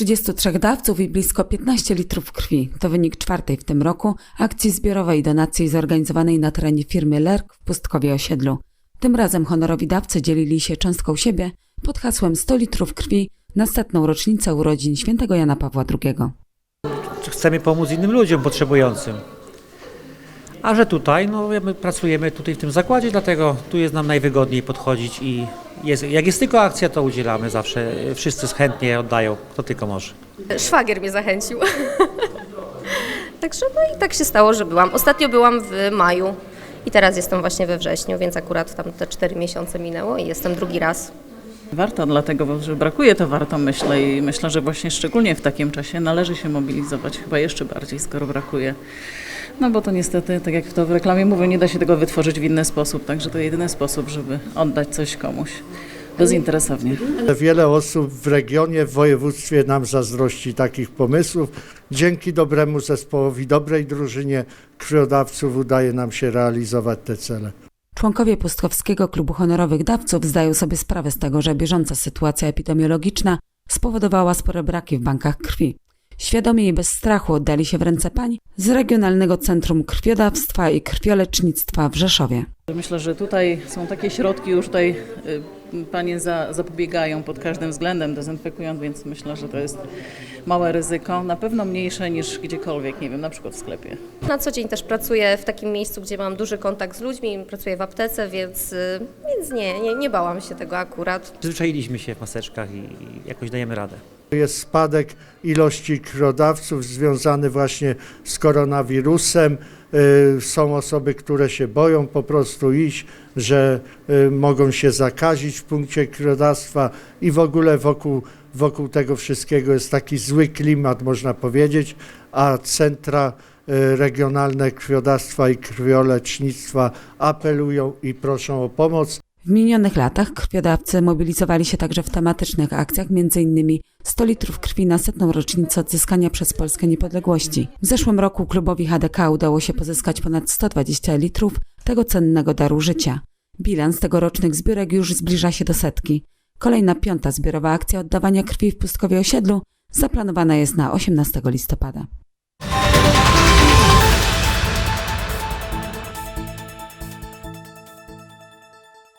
33 dawców i blisko 15 litrów krwi. To wynik czwartej w tym roku akcji zbiorowej donacji zorganizowanej na terenie firmy Lerk w Pustkowie Osiedlu. Tym razem honorowi dawcy dzielili się cząstką siebie pod hasłem 100 litrów krwi na setną rocznicę urodzin świętego Jana Pawła II. chcemy pomóc innym ludziom potrzebującym. A że tutaj, no my pracujemy tutaj w tym zakładzie, dlatego tu jest nam najwygodniej podchodzić i jest, jak jest tylko akcja, to udzielamy zawsze. Wszyscy chętnie oddają, kto tylko może. Szwagier mnie zachęcił. Także no i tak się stało, że byłam. Ostatnio byłam w maju i teraz jestem właśnie we wrześniu, więc akurat tam te cztery miesiące minęło i jestem drugi raz. Warto, dlatego że brakuje to warto, myślę i myślę, że właśnie szczególnie w takim czasie należy się mobilizować, chyba jeszcze bardziej, skoro brakuje. No bo to niestety, tak jak to w reklamie mówię, nie da się tego wytworzyć w inny sposób, także to jedyny sposób, żeby oddać coś komuś bezinteresownie. Wiele osób w regionie, w województwie nam zazdrości takich pomysłów. Dzięki dobremu zespołowi, dobrej drużynie krwiodawców udaje nam się realizować te cele. Członkowie Pustkowskiego Klubu Honorowych Dawców zdają sobie sprawę z tego, że bieżąca sytuacja epidemiologiczna spowodowała spore braki w bankach krwi. Świadomie i bez strachu oddali się w ręce pań z Regionalnego Centrum Krwiodawstwa i Krwiolecznictwa w Rzeszowie. Myślę, że tutaj są takie środki, już tutaj y, panie za, zapobiegają pod każdym względem, dezynfekując, więc myślę, że to jest małe ryzyko, na pewno mniejsze niż gdziekolwiek, nie wiem, na przykład w sklepie. Na co dzień też pracuję w takim miejscu, gdzie mam duży kontakt z ludźmi, pracuję w aptece, więc, y, więc nie, nie, nie bałam się tego akurat. Przyzwyczailiśmy się w maseczkach i jakoś dajemy radę. Jest spadek ilości krwiodawców związany właśnie z koronawirusem. Y, Są osoby, które się boją po prostu iść, że y, mogą się zakazić w punkcie krwiodawstwa i w ogóle wokół, wokół tego wszystkiego jest taki zły klimat, można powiedzieć, a centra y, regionalne krwiodawstwa i krwiolecznictwa apelują i proszą o pomoc. W minionych latach krwiodawcy mobilizowali się także w tematycznych akcjach, m.in. 100 litrów krwi na setną rocznicę odzyskania przez Polskę niepodległości. W zeszłym roku klubowi HDK udało się pozyskać ponad 120 litrów tego cennego daru życia. Bilans tegorocznych zbiórek już zbliża się do setki. Kolejna piąta zbiorowa akcja oddawania krwi w Pustkowie Osiedlu zaplanowana jest na 18 listopada.